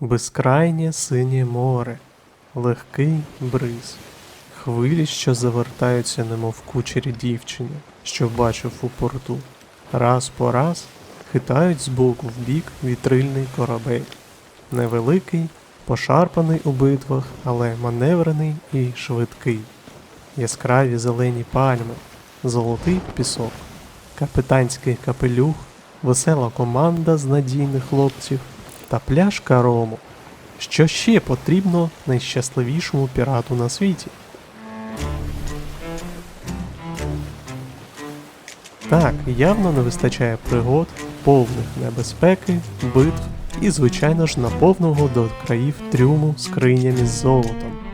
безкрайнє синє море, легкий бриз, хвилі, що завертаються, немов кучері дівчини, що бачив у порту. Раз по раз хитають збоку в бік вітрильний корабель. Невеликий, пошарпаний у битвах, але маневрений і швидкий. Яскраві зелені пальми, золотий пісок, капітанський капелюх, весела команда з надійних хлопців та пляшка рому. Що ще потрібно найщасливішому пірату на світі? Так, явно не вистачає пригод, повних небезпеки, битв і, звичайно ж, наповного до країв трюму скринями з золотом.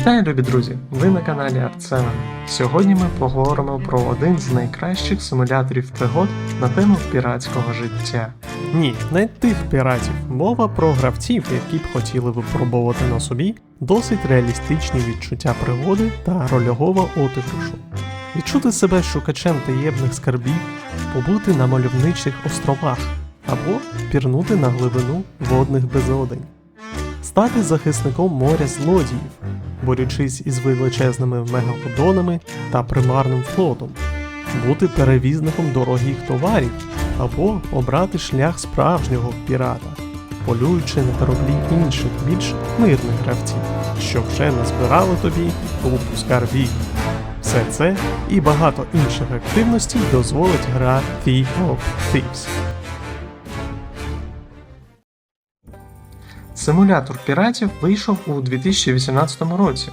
Вітаю, любі друзі! Ви на каналі Art7. Сьогодні ми поговоримо про один з найкращих симуляторів пригод на тему піратського життя. Ні, не тих піратів. Мова про гравців, які б хотіли випробувати на собі досить реалістичні відчуття пригоди та рольового отипушу. Відчути себе шукачем таємних скарбів, побути на мальовничих островах або пірнути на глибину водних безодень стати захисником моря злодіїв, борючись із величезними мегалодонами та примарним флотом, бути перевізником дорогих товарів або обрати шлях справжнього пірата, полюючи на кораблі інших більш мирних гравців, що вже назбирали тобі купу скарбів. Все це і багато інших активностей дозволить гра Thief of Thieves. Симулятор піратів вийшов у 2018 році.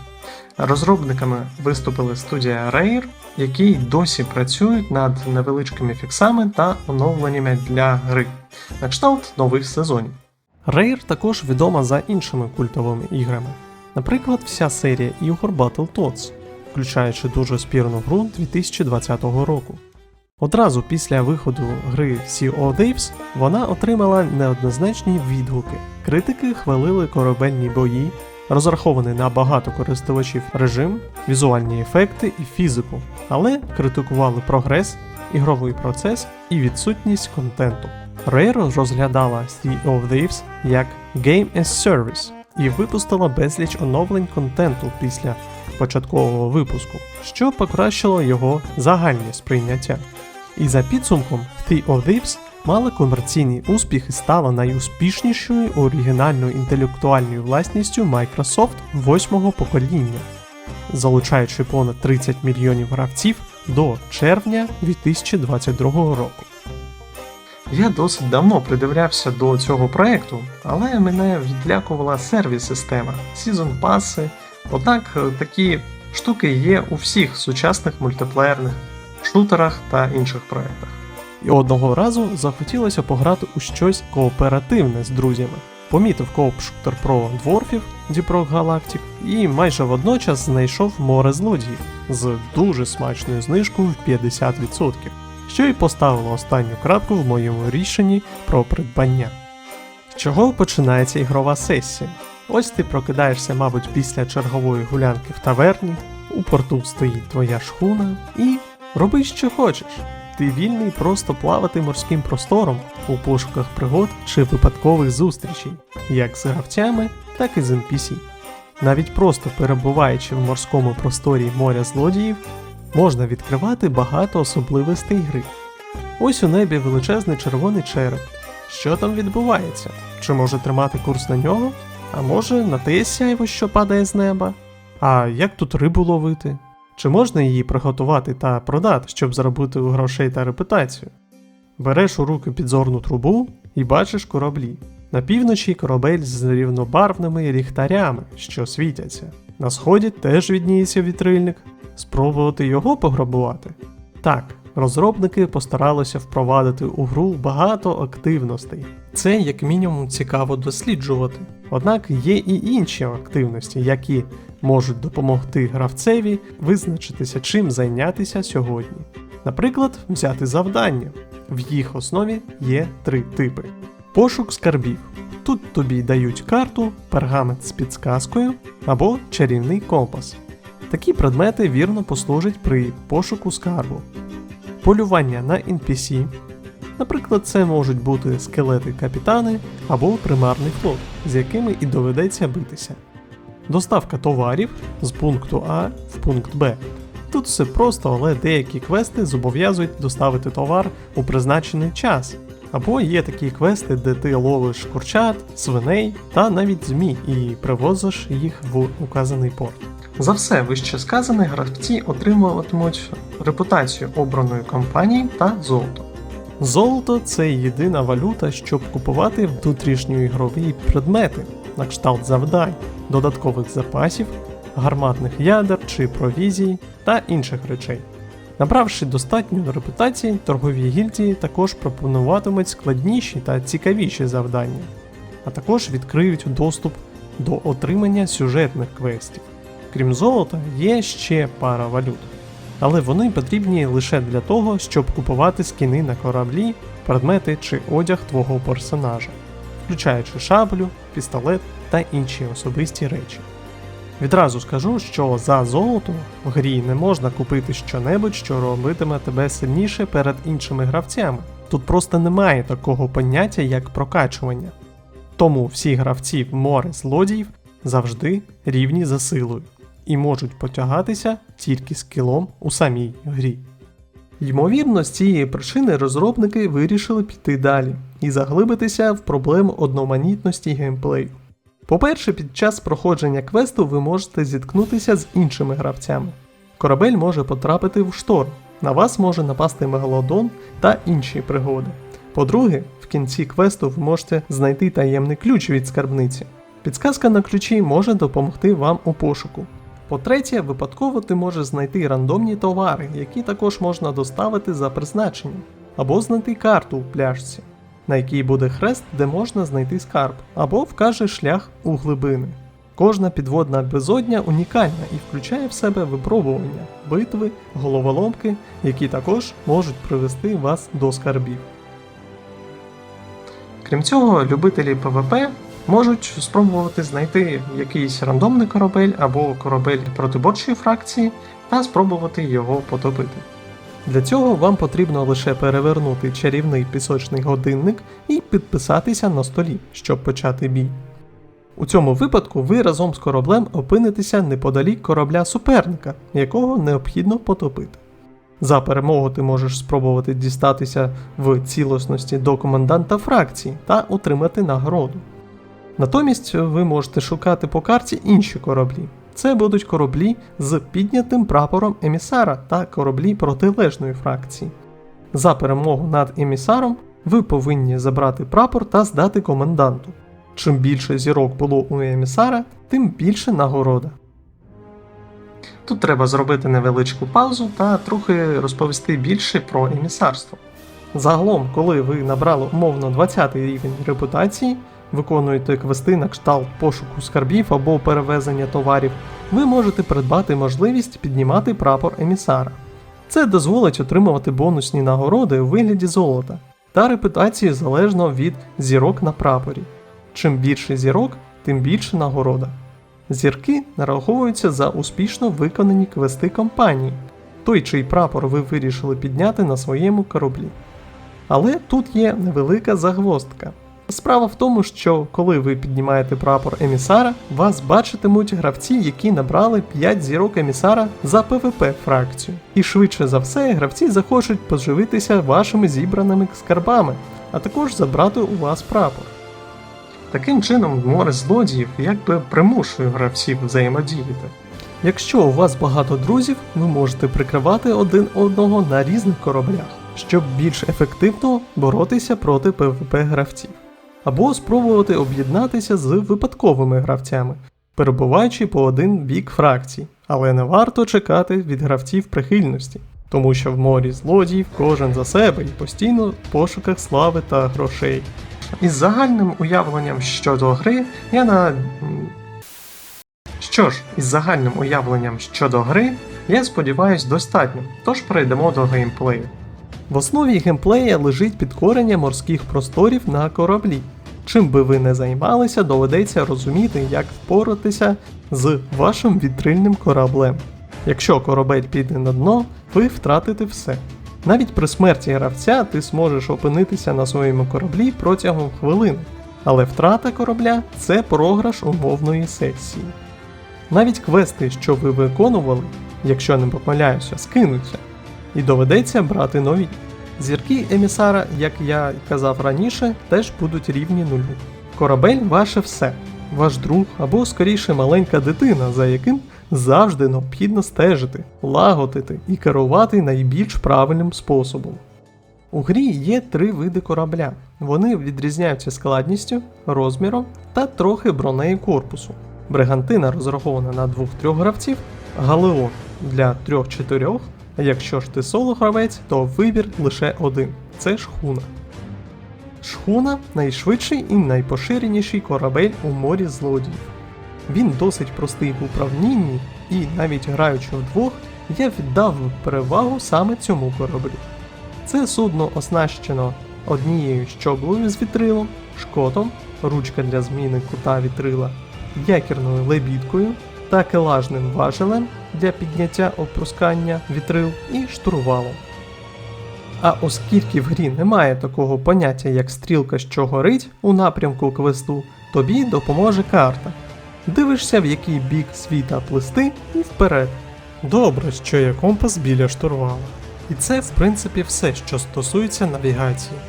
Розробниками виступили студія Rare, які досі працюють над невеличкими фіксами та оновленнями для гри на кшталт нових сезонів. Rare також відома за іншими культовими іграми, наприклад, вся серія ігор Battletoads, включаючи дуже спірну гру 2020 року. Одразу після виходу гри Sea Thieves вона отримала неоднозначні відгуки. Критики хвалили корабельні бої, розрахований на багато користувачів режим, візуальні ефекти і фізику, але критикували прогрес, ігровий процес і відсутність контенту. Rare розглядала Sea of Thieves як Game as Service і випустила безліч оновлень контенту після початкового випуску, що покращило його загальне сприйняття. І за підсумком The of Thieves мала комерційний успіх і стала найуспішнішою оригінальною інтелектуальною власністю Microsoft восьмого покоління, залучаючи понад 30 мільйонів гравців до червня 2022 року. Я досить давно придивлявся до цього проекту, але мене відлякувала сервіс-система, сезон паси. Однак такі штуки є у всіх сучасних мультиплеєрних шутерах та інших проєктах. І одного разу захотілося пограти у щось кооперативне з друзями. Помітив кооп-шутер про дворфів Діпрок Galactic і майже водночас знайшов море злодіїв з дуже смачною знижкою в 50%, що й поставило останню крапку в моєму рішенні про придбання. З чого починається ігрова сесія? Ось ти прокидаєшся, мабуть, після чергової гулянки в таверні, у порту стоїть твоя шхуна і роби, що хочеш. Ти вільний просто плавати морським простором у пошуках пригод чи випадкових зустрічей, як з гравцями, так і з NPC. Навіть просто перебуваючи в морському просторі моря злодіїв, можна відкривати багато особливостей гри. Ось у небі величезний червоний череп. Що там відбувається? Чи може тримати курс на нього? А може на те сяйво, що падає з неба? А як тут рибу ловити? Чи можна її приготувати та продати, щоб заробити грошей та репутацію? Береш у руки підзорну трубу і бачиш кораблі. На півночі корабель з рівнобарвними ліхтарями, що світяться. На сході теж відніється вітрильник. Спробувати його пограбувати? Так, розробники постаралися впровадити у гру багато активностей. Це як мінімум цікаво досліджувати. Однак є і інші активності, які можуть допомогти гравцеві визначитися, чим зайнятися сьогодні. Наприклад, взяти завдання. В їх основі є три типи: пошук скарбів. Тут тобі дають карту, пергамент з підсказкою або чарівний компас. Такі предмети вірно послужать при пошуку скарбу. Полювання на NPC. Наприклад, це можуть бути скелети капітани або примарний флот, з якими і доведеться битися. Доставка товарів з пункту А в пункт Б. Тут все просто, але деякі квести зобов'язують доставити товар у призначений час. Або є такі квести, де ти ловиш курчат, свиней та навіть змій і привозиш їх в указаний порт. За все вище сказане, гравці отримуватимуть репутацію обраної компанії та золото. Золото це єдина валюта, щоб купувати внутрішньоігрові предмети, на кшталт завдань, додаткових запасів, гарматних ядер чи провізій та інших речей. Набравши достатньо репутації, торгові гільдії також пропонуватимуть складніші та цікавіші завдання, а також відкриють доступ до отримання сюжетних квестів. Крім золота, є ще пара валют, але вони потрібні лише для того, щоб купувати скіни на кораблі, предмети чи одяг твого персонажа, включаючи шаблю, пістолет та інші особисті речі. Відразу скажу, що за золото в грі не можна купити щонебудь, що робитиме тебе сильніше перед іншими гравцями. Тут просто немає такого поняття, як прокачування. Тому всі гравці в море злодіїв завжди рівні за силою і можуть потягатися тільки скілом у самій грі. Ймовірно, з цієї причини розробники вирішили піти далі і заглибитися в проблему одноманітності геймплею. По-перше, під час проходження квесту ви можете зіткнутися з іншими гравцями. Корабель може потрапити в шторм, на вас може напасти мегалодон та інші пригоди. По-друге, в кінці квесту ви можете знайти таємний ключ від скарбниці. Підсказка на ключі може допомогти вам у пошуку. По-третє, випадково ти можеш знайти рандомні товари, які також можна доставити за призначенням, або знайти карту у пляжці, на якій буде хрест, де можна знайти скарб, або вкаже шлях у глибини. Кожна підводна безодня унікальна і включає в себе випробування, битви, головоломки, які також можуть привести вас до скарбів. Крім цього, любителі ПВП можуть спробувати знайти якийсь рандомний корабель або корабель протиборчої фракції та спробувати його потопити. Для цього вам потрібно лише перевернути чарівний пісочний годинник і підписатися на столі, щоб почати бій. У цьому випадку ви разом з кораблем опинитеся неподалік корабля суперника, якого необхідно потопити. За перемогу ти можеш спробувати дістатися в цілісності до коменданта фракції та отримати нагороду. Натомість ви можете шукати по карті інші кораблі. Це будуть кораблі з піднятим прапором емісара та кораблі протилежної фракції. За перемогу над емісаром ви повинні забрати прапор та здати коменданту. Чим більше зірок було у емісара, тим більше нагорода. Тут треба зробити невеличку паузу та трохи розповісти більше про емісарство. Загалом, коли ви набрали умовно 20 рівень репутації, виконуєте квести на кшталт пошуку скарбів або перевезення товарів, ви можете придбати можливість піднімати прапор емісара. Це дозволить отримувати бонусні нагороди у вигляді золота та репутації залежно від зірок на прапорі. Чим більше зірок, тим більше нагорода. Зірки нараховуються за успішно виконані квести компанії, той, чий прапор ви вирішили підняти на своєму кораблі. Але тут є невелика загвоздка. Справа в тому, що коли ви піднімаєте прапор емісара, вас бачитимуть гравці, які набрали 5 зірок емісара за ПВП фракцію. І швидше за все, гравці захочуть поживитися вашими зібраними скарбами, а також забрати у вас прапор. Таким чином, море злодіїв якби примушує гравців взаємодіяти. Якщо у вас багато друзів, ви можете прикривати один одного на різних кораблях, щоб більш ефективно боротися проти ПВП гравців, або спробувати об'єднатися з випадковими гравцями, перебуваючи по один бік фракцій, але не варто чекати від гравців прихильності, тому що в морі злодіїв кожен за себе і постійно в пошуках слави та грошей. Із загальним уявленням щодо гри я на. Що ж, із загальним уявленням щодо гри, я сподіваюсь, достатньо, тож перейдемо до геймплею. В основі геймплея лежить підкорення морських просторів на кораблі. Чим би ви не займалися, доведеться розуміти, як впоратися з вашим вітрильним кораблем. Якщо корабель піде на дно, ви втратите все. Навіть при смерті гравця ти зможеш опинитися на своєму кораблі протягом хвилини, але втрата корабля це програш умовної сесії. Навіть квести, що ви виконували, якщо не помиляюся, скинуться, і доведеться брати нові. Зірки емісара, як я казав раніше, теж будуть рівні нулю. Корабель ваше все, ваш друг або скоріше маленька дитина, за яким завжди необхідно стежити, лагодити і керувати найбільш правильним способом. У грі є три види корабля. Вони відрізняються складністю, розміром та трохи бронею корпусу. Бригантина розрахована на 2-3 гравців, галеон для 3-4, а якщо ж ти соло гравець, то вибір лише один це шхуна. Шхуна найшвидший і найпоширеніший корабель у морі злодіїв. Він досить простий в управлінні, і навіть граючи вдвох, я віддав перевагу саме цьому кораблю. Це судно оснащено однією щоглою з вітрилом, шкотом, ручка для зміни кута вітрила, якірною лебідкою, такелажним важелем для підняття опускання вітрил і штурвалом. А оскільки в грі немає такого поняття, як стрілка, що горить у напрямку квесту, тобі допоможе карта. Дивишся, в який бік світа плисти, і вперед. Добре, що є компас біля штурвала. І це, в принципі, все, що стосується навігації.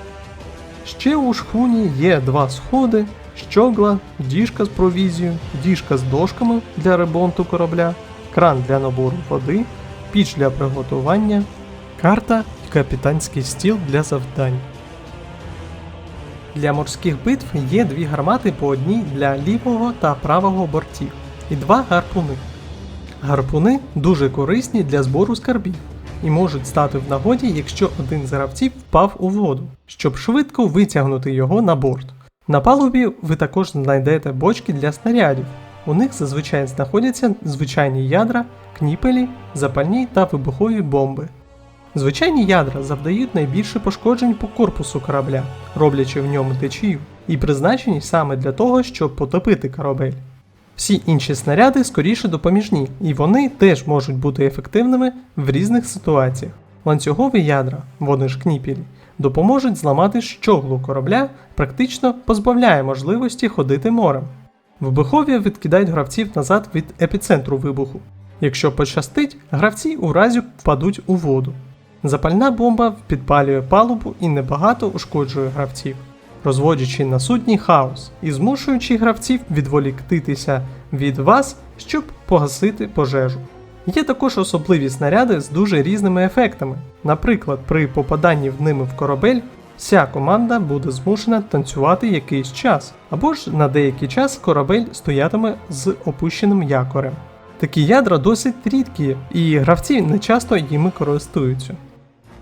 Ще у шхуні є два сходи, щогла, діжка з провізією, діжка з дошками для ремонту корабля, кран для набору води, піч для приготування, карта і капітанський стіл для завдань. Для морських битв є дві гармати по одній для лівого та правого бортів і два гарпуни. Гарпуни дуже корисні для збору скарбів і можуть стати в нагоді, якщо один з гравців впав у воду, щоб швидко витягнути його на борт. На палубі ви також знайдете бочки для снарядів. У них зазвичай знаходяться звичайні ядра, кніпелі, запальні та вибухові бомби. Звичайні ядра завдають найбільше пошкоджень по корпусу корабля, роблячи в ньому течію, і призначені саме для того, щоб потопити корабель. Всі інші снаряди скоріше допоміжні, і вони теж можуть бути ефективними в різних ситуаціях. Ланцюгові ядра, вони ж кніпілі, допоможуть зламати щоглу корабля, практично позбавляє можливості ходити морем. Вибухові відкидають гравців назад від епіцентру вибуху. Якщо пощастить, гравці у разі впадуть у воду. Запальна бомба підпалює палубу і небагато ушкоджує гравців, розводячи на судні хаос і змушуючи гравців відволіктитися від вас, щоб погасити пожежу. Є також особливі снаряди з дуже різними ефектами. Наприклад, при попаданні в ними в корабель вся команда буде змушена танцювати якийсь час, або ж на деякий час корабель стоятиме з опущеним якорем. Такі ядра досить рідкі, і гравці не часто їми користуються.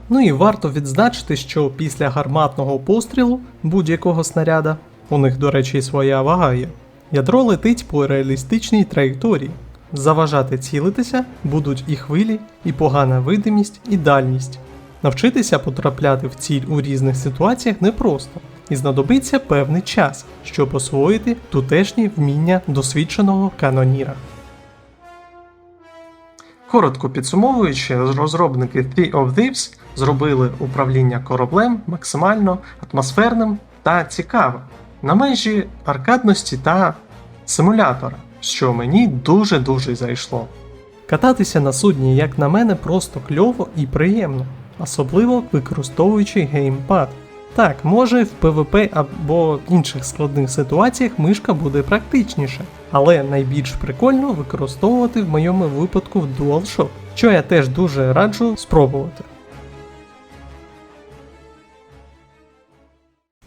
Ну і варто відзначити, що після гарматного пострілу будь-якого снаряда, у них, до речі, своя вага є, ядро летить по реалістичній траєкторії. Заважати цілитися будуть і хвилі, і погана видимість, і дальність. Навчитися потрапляти в ціль у різних ситуаціях непросто, і знадобиться певний час, щоб освоїти тутешні вміння досвідченого каноніра. Коротко підсумовуючи, розробники Three of Thieves зробили управління кораблем максимально атмосферним та цікавим на межі аркадності та симулятора, що мені дуже-дуже зайшло. Кататися на судні, як на мене, просто кльово і приємно, особливо використовуючи геймпад. Так, може в PvP або інших складних ситуаціях мишка буде практичніше, але найбільш прикольно використовувати в моєму випадку в DualShock, що я теж дуже раджу спробувати.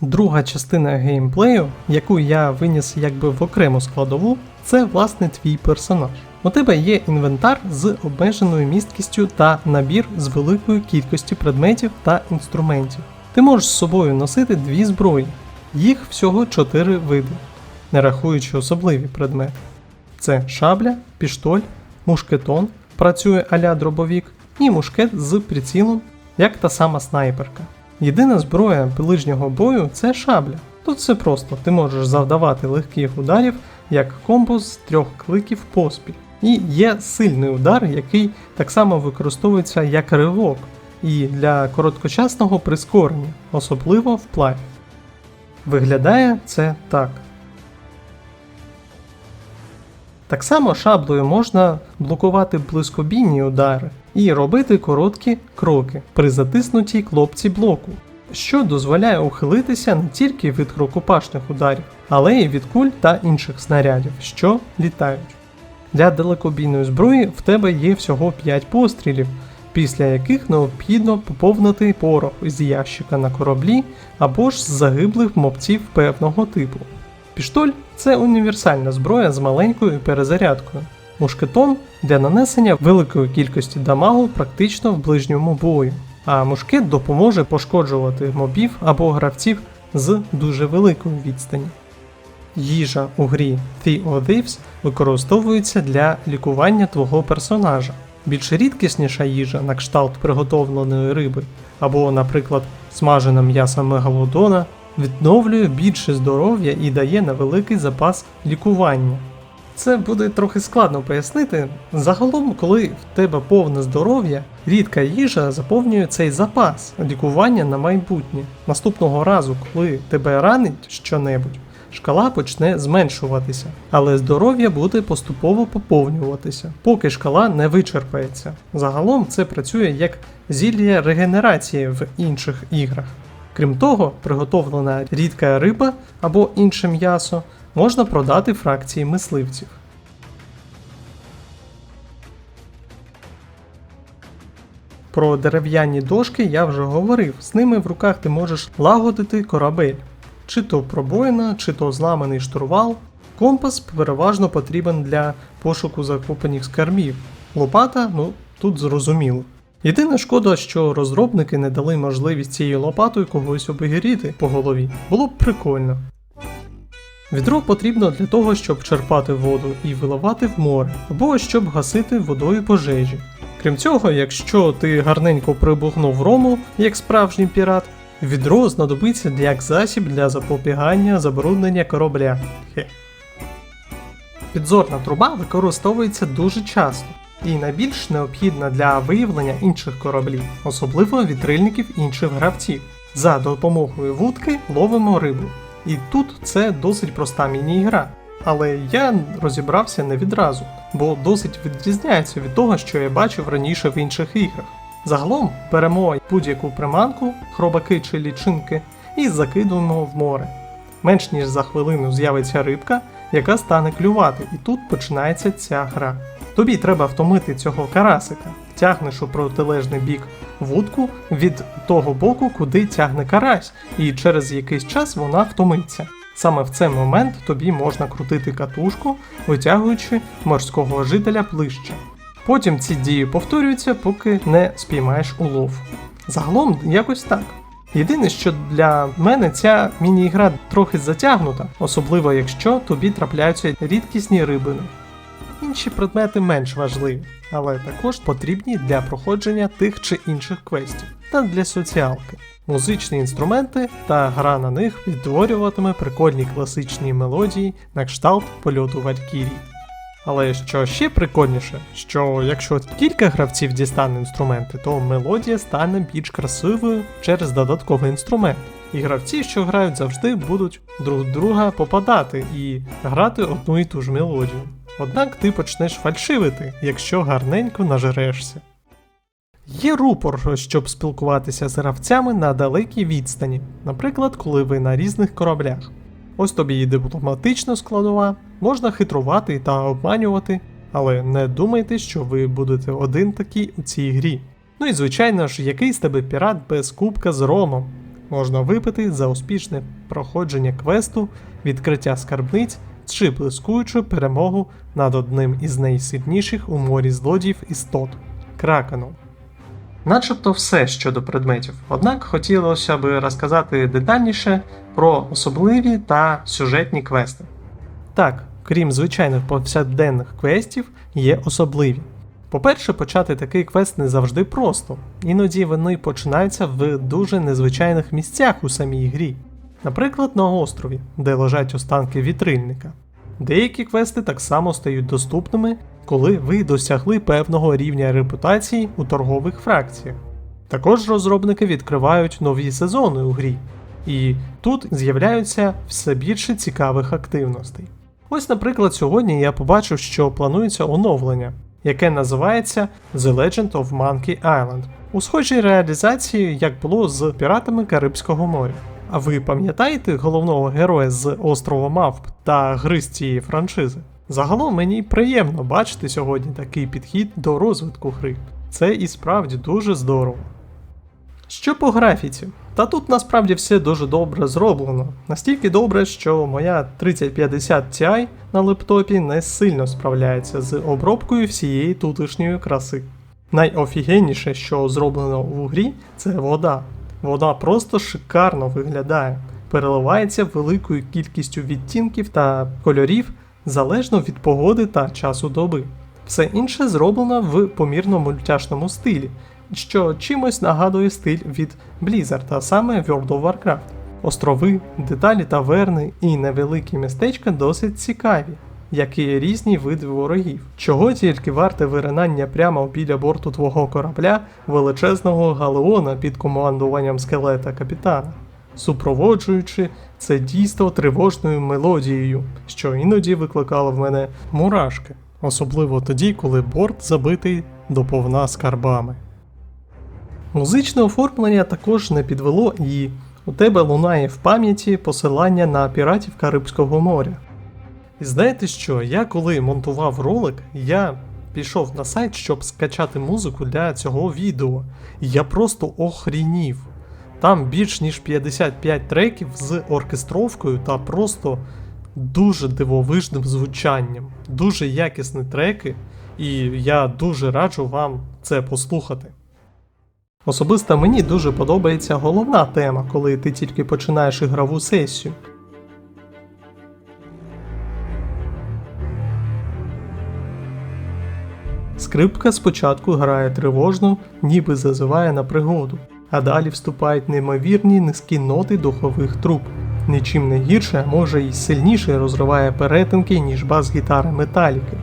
Друга частина геймплею, яку я виніс якби в окрему складову, це власне твій персонаж. У тебе є інвентар з обмеженою місткістю та набір з великою кількістю предметів та інструментів. Ти можеш з собою носити дві зброї, їх всього чотири види, не рахуючи особливі предмети. Це шабля, піштоль, мушкетон, працює аля дробовік, і мушкет з прицілом, як та сама снайперка. Єдина зброя ближнього бою це шабля, Тут все просто, ти можеш завдавати легких ударів як комбо з трьох кликів поспіль. І є сильний удар, який так само використовується як ривок, і для короткочасного прискорення, особливо в плаві. Виглядає це так. Так само шаблею можна блокувати близькобійні удари і робити короткі кроки при затиснутій кнопці блоку, що дозволяє ухилитися не тільки від рукопашних ударів, але й від куль та інших снарядів, що літають. Для далекобійної зброї в тебе є всього 5 пострілів, після яких необхідно поповнити порох із ящика на кораблі або ж з загиблих мопців певного типу. Піштоль це універсальна зброя з маленькою перезарядкою. Мушкетон для нанесення великої кількості дамагу практично в ближньому бою, а мушкет допоможе пошкоджувати мобів або гравців з дуже великої відстані. Їжа у грі The of Thieves використовується для лікування твого персонажа. Більш рідкісніша їжа на кшталт приготовленої риби, або, наприклад, смажене м'ясо мегалодона, відновлює більше здоров'я і дає невеликий запас лікування. Це буде трохи складно пояснити. Загалом, коли в тебе повне здоров'я, рідка їжа заповнює цей запас лікування на майбутнє. Наступного разу, коли тебе ранить щонебудь, шкала почне зменшуватися, але здоров'я буде поступово поповнюватися, поки шкала не вичерпається. Загалом це працює як зілля регенерації в інших іграх. Крім того, приготовлена рідка риба або інше м'ясо можна продати фракції мисливців. Про дерев'яні дошки я вже говорив, з ними в руках ти можеш лагодити корабель, чи то пробоїна, чи то зламаний штурвал. Компас переважно потрібен для пошуку закопаних скарбів. Лопата, ну тут зрозуміло. Єдина шкода, що розробники не дали можливість цією лопатою когось обігріти по голові. Було б прикольно. Відро потрібно для того, щоб черпати воду і виливати в море, або щоб гасити водою пожежі. Крім цього, якщо ти гарненько прибухнув рому, як справжній пірат, відро знадобиться як засіб для запобігання забруднення корабля. Хе. Підзорна труба використовується дуже часто і найбільш необхідна для виявлення інших кораблів, особливо вітрильників інших гравців. За допомогою вудки ловимо рибу. І тут це досить проста міні-ігра. Але я розібрався не відразу, бо досить відрізняється від того, що я бачив раніше в інших іграх. Загалом беремо будь-яку приманку, хробаки чи лічинки, і закидуємо в море. Менш ніж за хвилину з'явиться рибка, яка стане клювати, і тут починається ця гра. Тобі треба втомити цього карасика. Тягнеш у протилежний бік вудку від того боку, куди тягне карась, і через якийсь час вона втомиться. Саме в цей момент тобі можна крутити катушку, витягуючи морського жителя ближче. Потім ці дії повторюються, поки не спіймаєш улов. Загалом якось так. Єдине, що для мене ця міні-ігра трохи затягнута, особливо якщо тобі трапляються рідкісні рибини. Інші предмети менш важливі, але також потрібні для проходження тих чи інших квестів та для соціалки. Музичні інструменти та гра на них відтворюватиме прикольні класичні мелодії на кшталт польоту Валькірії. Але що ще прикольніше, що якщо кілька гравців дістане інструменти, то мелодія стане більш красивою через додатковий інструмент. І гравці, що грають завжди, будуть друг друга попадати і грати одну і ту ж мелодію. Однак ти почнеш фальшивити, якщо гарненько нажерешся. Є рупор, щоб спілкуватися з гравцями на далекій відстані, наприклад, коли ви на різних кораблях. Ось тобі і дипломатична складова, можна хитрувати та обманювати, але не думайте, що ви будете один такий у цій грі. Ну і звичайно ж, який з тебе пірат без кубка з ромом. Можна випити за успішне проходження квесту, відкриття скарбниць чи блискуючу перемогу над одним із найсильніших у морі злодіїв істот кракеном. Начебто все щодо предметів, однак хотілося б розказати детальніше про особливі та сюжетні квести. Так, крім звичайних повсякденних квестів, є особливі. По-перше, почати такий квест не завжди просто, іноді вони починаються в дуже незвичайних місцях у самій грі. Наприклад, на острові, де лежать останки вітрильника. Деякі квести так само стають доступними, коли ви досягли певного рівня репутації у торгових фракціях. Також розробники відкривають нові сезони у грі, і тут з'являються все більше цікавих активностей. Ось, наприклад, сьогодні я побачив, що планується оновлення, яке називається The Legend of Monkey Island, у схожій реалізації, як було з піратами Карибського моря. А ви пам'ятаєте головного героя з острова Мавп та гри з цієї франшизи? Загалом мені приємно бачити сьогодні такий підхід до розвитку гри. Це і справді дуже здорово. Що по графіці? Та тут насправді все дуже добре зроблено. Настільки добре, що моя 3050 Ti на лептопі не сильно справляється з обробкою всієї тутешньої краси. Найофігенніше, що зроблено в грі, це вода. Вода просто шикарно виглядає, переливається великою кількістю відтінків та кольорів залежно від погоди та часу доби. Все інше зроблено в помірно мультяшному стилі, що чимось нагадує стиль від Blizzard, а саме World of Warcraft. Острови, деталі таверни і невеликі містечка досить цікаві, як і різні види ворогів, чого тільки варте виринання прямо біля борту твого корабля величезного галеона під командуванням скелета капітана, супроводжуючи це дійство тривожною мелодією, що іноді викликало в мене мурашки, особливо тоді, коли борт забитий доповна скарбами. Музичне оформлення також не підвело і у тебе лунає в пам'яті посилання на піратів Карибського моря. І знаєте що? Я коли монтував ролик, я пішов на сайт, щоб скачати музику для цього відео. Я просто охрінів. Там більш ніж 55 треків з оркестровкою та просто дуже дивовижним звучанням. Дуже якісні треки, і я дуже раджу вам це послухати. Особисто мені дуже подобається головна тема, коли ти тільки починаєш ігрову сесію. Скрипка спочатку грає тривожно, ніби зазиває на пригоду, а далі вступають неймовірні низькі ноти духових труб. Нічим не гірше, а може й сильніше розриває перетинки, ніж бас-гітара металіки.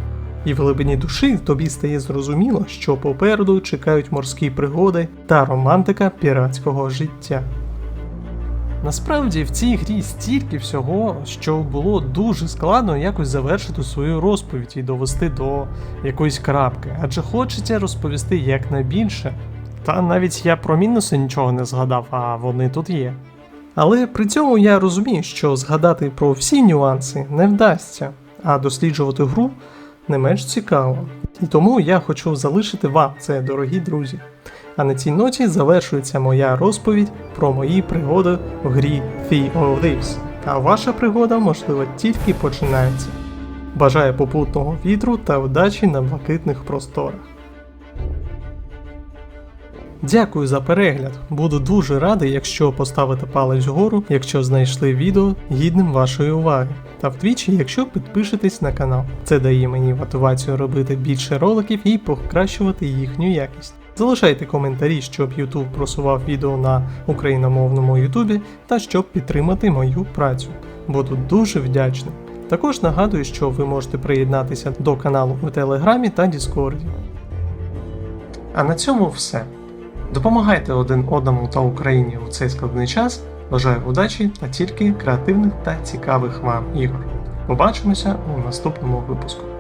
І в глибині душі тобі стає зрозуміло, що попереду чекають морські пригоди та романтика піратського життя. Насправді в цій грі стільки всього, що було дуже складно якось завершити свою розповідь і довести до якоїсь крапки, адже хочеться розповісти якнайбільше. Та навіть я про мінуси нічого не згадав, а вони тут є. Але при цьому я розумію, що згадати про всі нюанси не вдасться, а досліджувати гру не менш цікаво. І тому я хочу залишити вам це, дорогі друзі. А на цій ноті завершується моя розповідь про мої пригоди в грі Sea of. А ваша пригода, можливо, тільки починається. Бажаю попутного вітру та удачі на блакитних просторах. Дякую за перегляд. Буду дуже радий, якщо поставите палець вгору, якщо знайшли відео гідним вашої уваги. Та вдвічі, якщо підпишетесь на канал. Це дає мені мотивацію робити більше роликів і покращувати їхню якість. Залишайте коментарі, щоб YouTube просував відео на україномовному YouTube та щоб підтримати мою працю. Буду дуже вдячний. Також нагадую, що ви можете приєднатися до каналу у Телеграмі та Діскорді. А на цьому все. Допомагайте один одному та Україні у цей складний час. Бажаю удачі та тільки креативних та цікавих вам ігор. Побачимося у наступному випуску.